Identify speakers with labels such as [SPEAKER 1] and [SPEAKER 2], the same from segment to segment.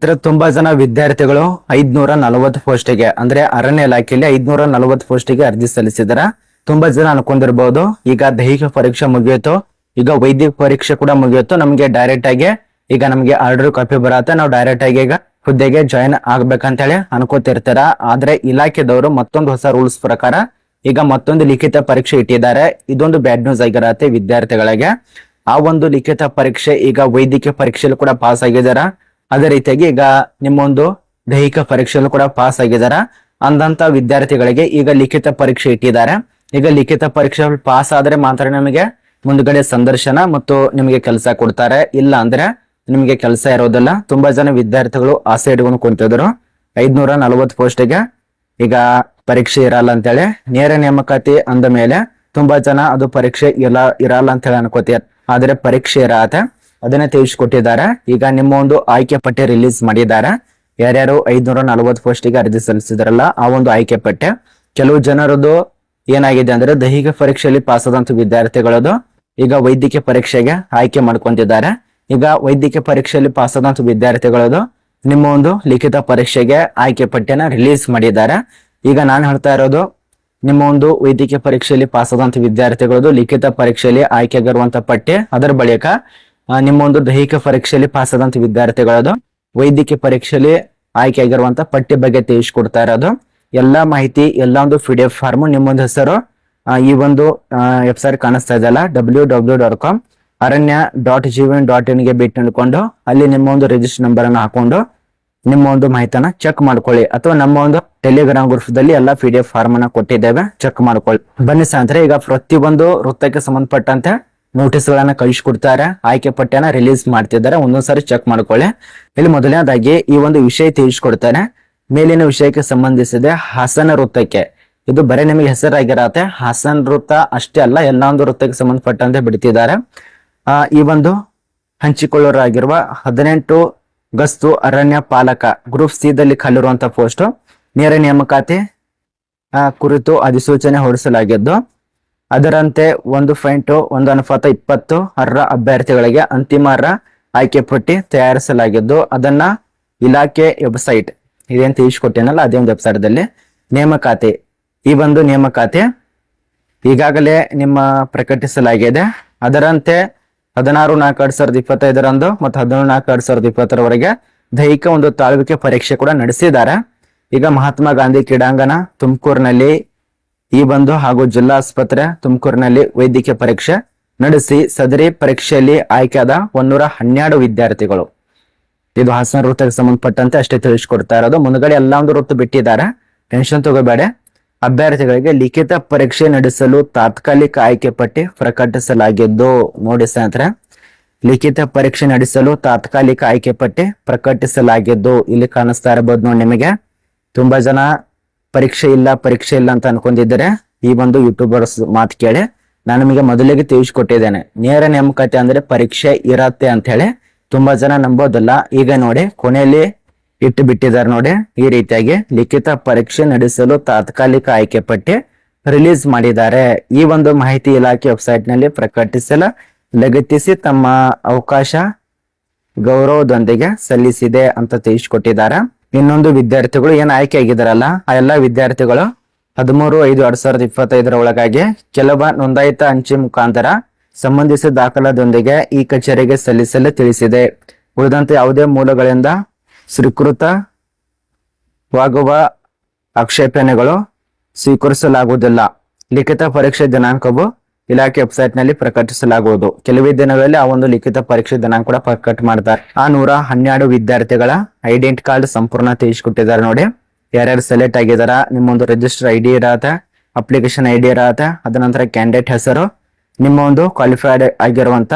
[SPEAKER 1] ಇದ್ರ ತುಂಬಾ ಜನ ವಿದ್ಯಾರ್ಥಿಗಳು ಐದ್ನೂರ ನಲವತ್ತು ಪೋಸ್ಟಿಗೆ, ಅಂದ್ರೆ ಅರಣ್ಯ ಇಲಾಖೆಯಲ್ಲಿ ಐದ್ನೂರ ನಲವತ್ತು ಪೋಸ್ಟಿಗೆ ಅರ್ಜಿ ಸಲ್ಲಿಸಿದಾರ. ತುಂಬಾ ಜನ ಅನ್ಕೊಂಡಿರ್ಬಹುದು ಈಗ ದೈಹಿಕ ಪರೀಕ್ಷೆ ಮುಗಿಯಿತು. ಈಗ ವೈದ್ಯಕ ಪರೀಕ್ಷೆ ಕೂಡ ಮುಗಿಯಿತು. ನಮ್ಗೆ ಡೈರೆಕ್ಟ್ ಆಗಿ ಈಗ ನಮ್ಗೆ ಆರ್ಡರ್ ಕಾಪಿ ಬರತ್ತೆ. ನಾವು ಡೈರೆಕ್ಟ್ ಆಗಿ ಈಗ ಹುದ್ದೆಗೆ ಜಾಯಿನ್ ಆಗ್ಬೇಕಂತ ಹೇಳಿ ಅನ್ಕೋತಿರ್ತಾರ. ಆದ್ರೆ ಇಲಾಖೆದವರು ಮತ್ತೊಂದು ಹೊಸ ರೂಲ್ಸ್ ಪ್ರಕಾರ ಈಗ ಮತ್ತೊಂದು ಲಿಖಿತ ಪರೀಕ್ಷೆ ಇಟ್ಟಿದ್ದಾರೆ. ಇದೊಂದು ಬ್ಯಾಡ್ ನ್ಯೂಸ್ ಆಗಿರತ್ತೆ ವಿದ್ಯಾರ್ಥಿಗಳಿಗೆ. ಆ ಒಂದು ಲಿಖಿತ ಪರೀಕ್ಷೆ ಈಗ ವೈದ್ಯಕೀಯ ಪರೀಕ್ಷೆಯಲ್ಲಿ ಕೂಡ ಪಾಸ್ ಆಗಿದಾರ. ಅದೇ ರೀತಿಯಾಗಿ ಈಗ ನಿಮ್ಮೊಂದು ದೈಹಿಕ ಪರೀಕ್ಷೆಯಲ್ಲೂ ಕೂಡ ಪಾಸ್ ಆಗಿದ್ದಾರೆ? ಅಂದಂತ ವಿದ್ಯಾರ್ಥಿಗಳಿಗೆ ಈಗ ಲಿಖಿತ ಪರೀಕ್ಷೆ ಇಟ್ಟಿದ್ದಾರೆ. ಈಗ ಲಿಖಿತ ಪರೀಕ್ಷೆ ಪಾಸ್ ಆದ್ರೆ ಮಾತ್ರ ನಿಮಗೆ ಮುಂದ್ಗಡೆ ಸಂದರ್ಶನ ಮತ್ತು ನಿಮಗೆ ಕೆಲಸ ಕೊಡ್ತಾರೆ. ಇಲ್ಲ ಅಂದ್ರೆ ನಿಮಗೆ ಕೆಲಸ ಇರೋದಿಲ್ಲ. ತುಂಬಾ ಜನ ವಿದ್ಯಾರ್ಥಿಗಳು ಆಸೆ ಇಟ್ಕೊಂಡು ಕುಂತಿದ್ರು. ಐದ್ನೂರ ನಲವತ್ತು ಪೋಸ್ಟಿಗೆ ಈಗ ಪರೀಕ್ಷೆ ಇರಲ್ಲ ಅಂತೇಳಿ ನೇರ ನೇಮಕಾತಿ ಅಂದ ಮೇಲೆ ತುಂಬಾ ಜನ ಅದು ಪರೀಕ್ಷೆ ಇಲ್ಲ ಇರಲ್ಲ ಅಂತ ಹೇಳಿ ಅನ್ಕೋತೀರ ಆದ್ರೆ ಪರೀಕ್ಷೆ ಇರತ್ತೆ ಅದನ್ನ ತಿಳಿಸ್ಕೊಟ್ಟಿದ್ದಾರೆ. ಈಗ ನಿಮ್ಮ ಒಂದು ಆಯ್ಕೆ ಪಟ್ಟಿ ರಿಲೀಸ್ ಮಾಡಿದ್ದಾರೆ. ಯಾರ್ಯಾರು ಐದ್ನೂರ ನಲವತ್ತು ಪೋಸ್ಟಿಗೆ ಅರ್ಜಿ ಸಲ್ಲಿಸಿದಾರಲ್ಲ, ಆ ಒಂದು ಆಯ್ಕೆ ಪಟ್ಟಿ. ಕೆಲವು ಜನರದು ಏನಾಗಿದೆ ಅಂದ್ರೆ ದೈಹಿಕ ಪರೀಕ್ಷೆಯಲ್ಲಿ ಪಾಸ್ ಆದಂತ ವಿದ್ಯಾರ್ಥಿಗಳದು ಈಗ ವೈದ್ಯಕೀಯ ಪರೀಕ್ಷೆಗೆ ಆಯ್ಕೆ ಮಾಡ್ಕೊಂತಿದ್ದಾರೆ ಈಗ ವೈದ್ಯಕೀಯ ಪರೀಕ್ಷೆಯಲ್ಲಿ ಪಾಸ್ ಆದಂತ ವಿದ್ಯಾರ್ಥಿಗಳದು ನಿಮ್ಮ ಒಂದು ಲಿಖಿತ ಪರೀಕ್ಷೆಗೆ ಆಯ್ಕೆ ಪಟ್ಟಿಯನ್ನ ರಿಲೀಸ್ ಮಾಡಿದ್ದಾರೆ. ಈಗ ನಾನು ಹೇಳ್ತಾ ಇರೋದು, ನಿಮ್ಮ ಒಂದು ವೈದ್ಯಕೀಯ ಪರೀಕ್ಷೆಯಲ್ಲಿ ಪಾಸ್ ಆದಂತ ವಿದ್ಯಾರ್ಥಿಗಳದು ಲಿಖಿತ ಪರೀಕ್ಷೆಯಲ್ಲಿ ಆಯ್ಕೆಗಿರುವಂತ ಪಟ್ಟಿ ಅದರ ಬಳಿಕ ನಿಮ್ಮ ಒಂದು ದೈಹಿಕ ಪರೀಕ್ಷೆಯಲ್ಲಿ ಪಾಸ್ ಆದಂತ ವಿದ್ಯಾರ್ಥಿಗಳದು, ವೈದ್ಯಕೀಯ ಪರೀಕ್ಷೆಯಲ್ಲಿ ಆಯ್ಕೆ ಆಗಿರುವಂತ ಪಟ್ಟಿ ಬಗ್ಗೆ ತಿಳಿಸ್ಕೊಡ್ತಾ ಇರೋದು. ಎಲ್ಲಾ ಮಾಹಿತಿ, ಎಲ್ಲ ಒಂದು ಪಿ ಡಿ ಎಫ್ ಫಾರ್ಮ್ ನಿಮ್ಮೊಂದು ಹೆಸರು ಈ ಒಂದು ವೆಬ್ಸೈಟ್ ಕಾಣಿಸ್ತಾ ಇದೆಯಲ್ಲ W W dot com Aranya dot Jeevan dot ಇನ್ಗೆ ಭೇಟಿ ನೀಡಿಕೊಂಡು, ಅಲ್ಲಿ ನಿಮ್ಮ ಒಂದು ರಿಜಿಸ್ಟರ್ ನಂಬರ್ ಅನ್ನು ಹಾಕೊಂಡು ನಿಮ್ಮ ಒಂದು ಮಾಹಿತಿನ ಚೆಕ್ ಮಾಡ್ಕೊಳ್ಳಿ. ಅಥವಾ ನಮ್ಮ ಒಂದು ಟೆಲಿಗ್ರಾಮ್ ಗ್ರೂಪ್ದಲ್ಲಿ ಎಲ್ಲ ಪಿ ಡಿ ಎಫ್ ಫಾರ್ಮ್ ಅನ್ನ ಕೊಟ್ಟಿದ್ದೇವೆ ಚೆಕ್ ಮಾಡ್ಕೊಳ್ಳಿ. ಬನ್ನಿ ಸಾಂದ್ರೆ ಈಗ ಪ್ರತಿಯೊಂದು ವೃತ್ತಕ್ಕೆ ಸಂಬಂಧಪಟ್ಟಂತೆ ನೋಟಿಸ್ ಗಳನ್ನ ಕಳಿಸ್ಕೊಡ್ತಾರೆ ಆಯ್ಕೆ ಪಟ್ಟಿಯನ್ನ ರಿಲೀಸ್ ಮಾಡ್ತಿದ್ದಾರೆ. ಒಂದೊಂದ್ಸರಿ ಚೆಕ್ ಮಾಡ್ಕೊಳ್ಳಿ. ಇಲ್ಲಿ ಮೊದಲನೇದಾಗಿ ಈ ಒಂದು ವಿಷಯ ತಿಳಿಸ್ಕೊಡ್ತಾರೆ ಮೇಲಿನ ವಿಷಯಕ್ಕೆ ಸಂಬಂಧಿಸಿದೆ ಹಾಸನ ವೃತ್ತಕ್ಕೆ. ಇದು ಬರೀ ನಿಮಗೆ ಹೆಸರಾಗಿರತ್ತೆ. ಹಾಸನ್ ವೃತ್ತ ಅಷ್ಟೇ ಅಲ್ಲ, ಎಲ್ಲ ಒಂದು ವೃತ್ತಕ್ಕೆ ಸಂಬಂಧಪಟ್ಟಂತೆ ಬಿಡ್ತಿದ್ದಾರೆ. ಆ, ಈ ಒಂದು ಹಂಚಿಕೊಳ್ಳೋರಾಗಿರುವ ಹದಿನೆಂಟು ಗಸ್ತು ಅರಣ್ಯ ಪಾಲಕ, ಗ್ರೂಪ್ ಸಿ ದಲ್ಲಿ ಕಲ್ಲಿರುವಂತಹ ಪೋಸ್ಟ್. ನೇರ ನೇಮಕಾತಿ ಕುರಿತು ಅಧಿಸೂಚನೆ ಹೊರಡಿಸಲಾಗಿದ್ದು ಅದರಂತೆ ಒಂದು ಪಾಯಿಂಟ್, ಒಂದು ಅನುಪಾತ ಇಪ್ಪತ್ತು, ಅರ್ಹ ಅಭ್ಯರ್ಥಿಗಳಿಗೆ ಅಂತಿಮ ಅರ್ಹ ಆಯ್ಕೆ ಪಟ್ಟಿ ತಯಾರಿಸಲಾಗಿದ್ದು, ಅದನ್ನ ಇಲಾಖೆ ವೆಬ್ಸೈಟ್, ಇದೇನು ತಿಳಿಸ್ಕೊಟ್ಟೇನಲ್ಲ, ಅದೇ ಒಂದು ವೆಬ್ಸೈಟ್ದಲ್ಲಿ ನೇಮಕಾತಿ, ಈ ಒಂದು ನೇಮಕಾತಿ ಈಗಾಗಲೇ ನಿಮ್ಮ ಪ್ರಕಟಿಸಲಾಗಿದೆ. ಅದರಂತೆ ಹದಿನಾರು ನಾಲ್ಕು ಎರಡ್ ಸಾವಿರದ ಇಪ್ಪತ್ತೈದರಂದು ಮತ್ತು ಹದಿನೇಳು ನಾಲ್ಕು ಎರಡ್ ಸಾವಿರದ ಇಪ್ಪತ್ತರವರೆಗೆ ದೈಹಿಕ ಒಂದು ತಾಳ್ವಿಕೆ ಪರೀಕ್ಷೆ ಕೂಡ ನಡೆಸಿದ್ದಾರೆ. ಈಗ ಮಹಾತ್ಮ ಗಾಂಧಿ ಕ್ರೀಡಾಂಗಣ ತುಮಕೂರಿನಲ್ಲಿ ಈ ಬಂದು ಹಾಗೂ ಜಿಲ್ಲಾ ಆಸ್ಪತ್ರೆ ತುಮಕೂರಿನಲ್ಲಿ ವೈದ್ಯಕೀಯ ಪರೀಕ್ಷೆ ನಡೆಸಿ ಸದರಿ ಪರೀಕ್ಷೆಯಲ್ಲಿ ಆಯ್ಕೆಯಾದ ಒಂದೂರ ಹನ್ನೆರಡು ವಿದ್ಯಾರ್ಥಿಗಳು. ಇದು ಹಾಸನ ವೃತ್ತಕ್ಕೆ ಸಂಬಂಧಪಟ್ಟಂತೆ ಅಷ್ಟೇ ತಿಳಿಸ್ಕೊಡ್ತಾ ಇರೋದು. ಮುಂದ್ಗಡೆ ಎಲ್ಲ ಒಂದು ವೃತ್ತ ಬಿಟ್ಟಿದ್ದಾರೆ. ಟೆನ್ಷನ್ ತಗೋಬೇಡ. ಅಭ್ಯರ್ಥಿಗಳಿಗೆ ಲಿಖಿತ ಪರೀಕ್ಷೆ ನಡೆಸಲು ತಾತ್ಕಾಲಿಕ ಆಯ್ಕೆ ಪಟ್ಟಿ ಪ್ರಕಟಿಸಲಾಗಿದ್ದು, ನೋಡಿ ಸ್ನೇಹಿತರೆ, ಲಿಖಿತ ಪರೀಕ್ಷೆ ನಡೆಸಲು ತಾತ್ಕಾಲಿಕ ಆಯ್ಕೆ ಪಟ್ಟಿ ಪ್ರಕಟಿಸಲಾಗಿದ್ದು, ಇಲ್ಲಿ ಕಾಣಿಸ್ತಾ ಇರಬಹುದು ನೋಡಿ ನಿಮಗೆ. ತುಂಬಾ ಜನ ಪರೀಕ್ಷೆ ಇಲ್ಲ ಪರೀಕ್ಷೆ ಇಲ್ಲ ಅಂತ ಅನ್ಕೊಂಡಿದ್ದರೆ ಈ ಒಂದು ಯೂಟ್ಯೂಬರ್ಸ್ ಮಾತು ಕೇಳಿ. ನಾನು ನಿಮಗೆ ಮೊದಲಿಗೆ ತಿಳಿಸ್ಕೊಟ್ಟಿದ್ದೇನೆ. ನೇರ ನೇಮಕಾತಿ ಅಂದ್ರೆ ಪರೀಕ್ಷೆ ಇರತ್ತೆ ಅಂತ ಹೇಳಿ ತುಂಬಾ ಜನ ನಂಬೋದಲ್ಲ. ಈಗ ನೋಡಿ, ಕೊನೆಯಲ್ಲಿ ಇಟ್ಟು ಬಿಟ್ಟಿದ್ದಾರೆ ನೋಡಿ. ಈ ರೀತಿಯಾಗಿ ಲಿಖಿತ ಪರೀಕ್ಷೆ ನಡೆಸಲು ತಾತ್ಕಾಲಿಕ ಆಯ್ಕೆ ಪಟ್ಟಿ ರಿಲೀಸ್ ಮಾಡಿದ್ದಾರೆ. ಈ ಒಂದು ಮಾಹಿತಿ ಇಲಾಖೆ ವೆಬ್ಸೈಟ್ನಲ್ಲಿ ಪ್ರಕಟಿಸಲು ಲಗತ್ತಿಸಿ ತಮ್ಮ ಅವಕಾಶ ಗೌರವದೊಂದಿಗೆ ಸಲ್ಲಿಸಿದೆ ಅಂತ ತಿಳಿಸ್ಕೊಟ್ಟಿದ್ದಾರೆ. ಇನ್ನೊಂದು ವಿದ್ಯಾರ್ಥಿಗಳು ಏನ್ ಆಗಿದಾರಲ್ಲ, ಆ ಎಲ್ಲಾ ವಿದ್ಯಾರ್ಥಿಗಳು ಹದಿಮೂರು, ಐದು ಎರಡ್ ಸಾವಿರದ ಇಪ್ಪತ್ತೈದರ ಒಳಗಾಗಿ ಕೆಲವ ನೋಂದಾಯಿತ ಅಂಚೆ ಮುಖಾಂತರ ಸಂಬಂಧಿಸಿದ ದಾಖಲಾದೊಂದಿಗೆ ಈ ಕಚೇರಿಗೆ ಸಲ್ಲಿಸಲು ತಿಳಿಸಿದೆ. ಉಳಿದಂತೆ ಯಾವುದೇ ಮೂಲಗಳಿಂದ ಸ್ವೀಕೃತವಾಗುವ ಆಕ್ಷೇಪಣೆಗಳು ಸ್ವೀಕರಿಸಲಾಗುವುದಿಲ್ಲ. ಲಿಖಿತ ಪರೀಕ್ಷೆ ದಿನಾಂಕವು ಇಲಾಖೆ ವೆಬ್ಸೈಟ್ನಲ್ಲಿ ಪ್ರಕಟಿಸಲಾಗುವುದು. ಕೆಲವೇ ದಿನಗಳಲ್ಲಿ ಆ ಒಂದು ಲಿಖಿತ ಪರೀಕ್ಷೆ ದಿನಾಂಕ ಕೂಡ ಪ್ರಕಟ ಮಾಡ್ತಾರೆ. ಆ ನೂರ ಹನ್ನೆರಡು ವಿದ್ಯಾರ್ಥಿಗಳ ಐಡೆಂಟಿ ಕಾರ್ಡ್ ಸಂಪೂರ್ಣ ತಿಳಿಸ್ಕೊಟ್ಟಿದ್ದಾರೆ ನೋಡಿ. ಯಾರ್ಯಾರು ಸೆಲೆಕ್ಟ್ ಆಗಿದಾರ ನಿಮ್ಮೊಂದು ರಿಜಿಸ್ಟರ್ ಐ ಡಿ ಇರತ್ತೆ ಅಪ್ಲಿಕೇಶನ್ ಐ ಡಿ ಇರತ್ತೆ, ಅದ ನಂತರ ಕ್ಯಾಂಡಿಡೇಟ್ ಹೆಸರು, ನಿಮ್ಮ ಒಂದು ಕ್ವಾಲಿಫೈಡ್ ಆಗಿರುವಂತ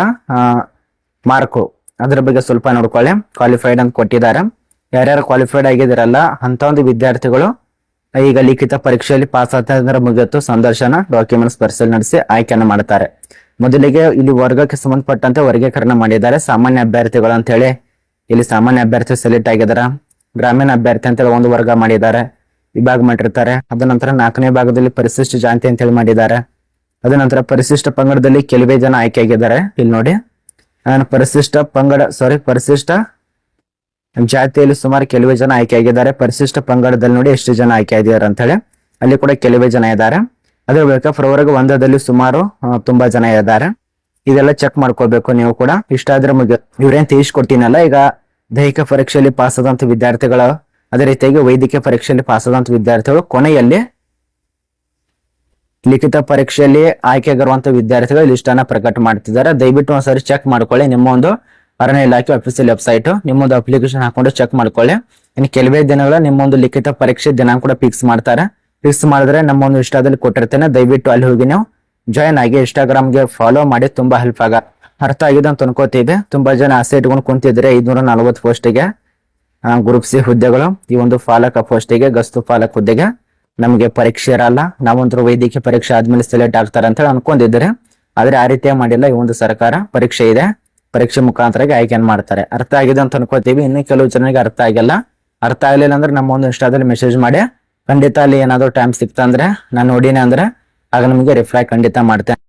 [SPEAKER 1] ಮಾರ್ಕು ಅದ್ರ ಬಗ್ಗೆ ಸ್ವಲ್ಪ ನೋಡ್ಕೊಳ್ಳಿ. ಕ್ವಾಲಿಫೈಡ್ ಅಂತ ಕೊಟ್ಟಿದ್ದಾರೆ. ಯಾರ್ಯಾರು ಕ್ವಾಲಿಫೈಡ್ ಆಗಿದಾರಲ್ಲ ಅಂತ ಒಂದು ವಿದ್ಯಾರ್ಥಿಗಳು ಈಗ ಲಿಖಿತ ಪರೀಕ್ಷೆಯಲ್ಲಿ ಪಾಸ್ ಆಗ್ತಾ ಮುಗಿಯಿತು. ಸಂದರ್ಶನ ಡಾಕ್ಯುಮೆಂಟ್ಸ್ ಪರಿಶೀಲನೆ ನಡೆಸಿ ಆಯ್ಕೆಯನ್ನು ಮಾಡ್ತಾರೆ ಮೊದಲಿಗೆ ಇಲ್ಲಿ ವರ್ಗಕ್ಕೆ ಸಂಬಂಧಪಟ್ಟಂತೆ ವರ್ಗೀಕರಣ ಮಾಡಿದ್ದಾರೆ. ಸಾಮಾನ್ಯ ಅಭ್ಯರ್ಥಿಗಳು ಅಂತ ಹೇಳಿ ಇಲ್ಲಿ ಸಾಮಾನ್ಯ ಅಭ್ಯರ್ಥಿ ಸೆಲೆಕ್ಟ್ ಆಗಿದಾರ ಗ್ರಾಮೀಣ ಅಭ್ಯರ್ಥಿ ಅಂತ ಹೇಳಿ ಒಂದು ವರ್ಗ ಮಾಡಿದ್ದಾರೆ. ವಿಭಾಗ ಮಾಡಿರ್ತಾರೆ. ಅದ ನಂತರ ನಾಲ್ಕನೇ ಭಾಗದಲ್ಲಿ ಪರಿಶಿಷ್ಟ ಜಾತಿ ಅಂತ ಹೇಳಿ ಮಾಡಿದ್ದಾರೆ. ಅದ ನಂತರ ಪರಿಶಿಷ್ಟ ಪಂಗಡದಲ್ಲಿ ಕೆಲವೇ ಜನ ಆಯ್ಕೆ ಆಗಿದ್ದಾರೆ. ಇಲ್ಲಿ ನೋಡಿ. ಪರಿಶಿಷ್ಟ ಪಂಗಡ ಸಾರಿ ಪರಿಶಿಷ್ಟ ಜಾತಿಯಲ್ಲಿ ಸುಮಾರು ಕೆಲವೇ ಜನ ಆಯ್ಕೆ ಆಗಿದ್ದಾರೆ. ಪರಿಶಿಷ್ಟ ಪಂಗಡದಲ್ಲಿ ನೋಡಿ ಎಷ್ಟು ಜನ ಆಯ್ಕೆ ಆಗಿದ್ದಾರೆ ಅಂತ ಹೇಳಿ. ಅಲ್ಲಿ ಕೂಡ ಕೆಲವೇ ಜನ ಇದ್ದಾರೆ. ಅದ್ರ ಬಳಿಕ ಫೆಬ್ರವರಿ ಒಂದದಲ್ಲಿ ಸುಮಾರು ತುಂಬಾ ಜನ ಇದ್ದಾರೆ. ಇದೆಲ್ಲ ಚೆಕ್ ಮಾಡ್ಕೋಬೇಕು ನೀವು ಕೂಡ. ಇಷ್ಟ ಆದ್ರೆ ಮುಗಿ ಇವ್ರೇನ್ ತಿಳಿಸ್ಕೊಟ್ಟಿನಲ್ಲ ಈಗ ದೈಹಿಕ ಪರೀಕ್ಷೆಯಲ್ಲಿ ಪಾಸ್ ಆದಂತ ವಿದ್ಯಾರ್ಥಿಗಳು, ಅದೇ ರೀತಿಯಾಗಿ ವೈದ್ಯಕೀಯ ಪರೀಕ್ಷೆಯಲ್ಲಿ ಪಾಸ್ ಆದಂತ ವಿದ್ಯಾರ್ಥಿಗಳು ಕೊನೆಯಲ್ಲಿ ಲಿಖಿತ ಪರೀಕ್ಷೆಯಲ್ಲಿ ಆಯ್ಕೆಯಾಗಿರುವಂತ ವಿದ್ಯಾರ್ಥಿಗಳು ಲಿಸ್ಟ್ ಅನ್ನ ಪ್ರಕಟ ಮಾಡ್ತಿದ್ದಾರೆ. ದಯವಿಟ್ಟು ಒಂದ್ಸರಿ ಚೆಕ್ ಮಾಡ್ಕೊಳ್ಳಿ. ನಿಮ್ಮ ಒಂದು ಅರಣ್ಯ ಇಲಾಖೆ ಅಫಿಸಿಯಲ್ ವೆಬ್ಸೈಟ್ ನಿಮ್ಮೊಂದು ಅಪ್ಲಿಕೇಶನ್ ಹಾಕೊಂಡು ಚೆಕ್ ಮಾಡ್ಕೊಳ್ಳಿ. ಇನ್ನು ಕೆಲವೇ ದಿನಗಳ ನಿಮ್ಮೊಂದು ಲಿಖಿತ ಪರೀಕ್ಷೆ ದಿನಾಂಕ ಕೂಡ ಫಿಕ್ಸ್ ಮಾಡ್ತಾರೆ. ಫಿಕ್ಸ್ ಮಾಡಿದ್ರೆ ನಮ್ಮೊಂದು ಇಷ್ಟದಲ್ಲಿ ಕೊಟ್ಟಿರ್ತೇನೆ. ದಯವಿಟ್ಟು ಅಲ್ಲಿ ಹೋಗಿ ನೀವು ಜಾಯ್ನ್ ಆಗಿ ಇನ್ಸ್ಟಾಗ್ರಾಮ್ಗೆ ಫಾಲೋ ಮಾಡಿ ತುಂಬಾ ಹೆಲ್ಪ್ ಆಗ. ಅರ್ಥ ಆಗಿದೆ ಅಂತ ಅನ್ಕೋತೀವಿ ತುಂಬಾ ಜನ ಆಸೆ ಇಟ್ಕೊಂಡು ಕುಂತಿದ್ರೆ ಐದ್ನೂರ ನಲ್ವತ್ತು ಪೋಸ್ಟಿಗೆ ಗ್ರೂಪ್ ಸಿ ಹುದ್ದೆಗಳು, ಈ ಒಂದು ಪಾಲಕ ಪೋಸ್ಟಿಗೆ ಗಸ್ತು ಪಾಲಕ ಹುದ್ದೆಗೆ. ನಮಗೆ ಪರೀಕ್ಷೆ ಇರಲ್ಲ. ನಾವೊಂದು ವೈದ್ಯಕೀಯ ಪರೀಕ್ಷೆ ಆದ್ಮೇಲೆ ಸೆಲೆಕ್ಟ್ ಆಗ್ತಾರೆ ಅಂತ ಹೇಳಿ ಅನ್ಕೊಂಡಿದ್ರೆ ಆದ್ರೆ ಆ ರೀತಿಯ ಮಾಡಿಲ್ಲ. ಈ ಒಂದು ಸರ್ಕಾರ ಪರೀಕ್ಷೆ ಇದೆ. ಪರೀಕ್ಷೆ ಮುಖಾಂತರ ಆಯ್ಕೆಯನ್ನು ಮಾಡ್ತಾರೆ? ಅರ್ಥ ಆಗಿದೆ ಅಂತ ಅನ್ಕೋತೀವಿ ಇನ್ನು ಕೆಲವು ಜನರಿಗೆ ಅರ್ಥ ಆಗಿಲ್ಲ. ಅರ್ಥ ಆಗಲಿಲ್ಲ ಅಂದ್ರೆ ನಮ್ಮ ಒಂದು ಇನ್ಸ್ಟಾದಲ್ಲಿ ಮೆಸೇಜ್ ಮಾಡಿ. ಖಂಡಿತ ಅಲ್ಲಿ ಏನಾದ್ರು ಟೈಮ್ ಸಿಕ್ತಂದ್ರೆ, ನಾನು ನೋಡಿನಿ ಅಂದ್ರೆ, ಆಗ ನಿಮಗೆ ರಿಪ್ಲೈ ಖಂಡಿತ ಮಾಡ್ತೇನೆ.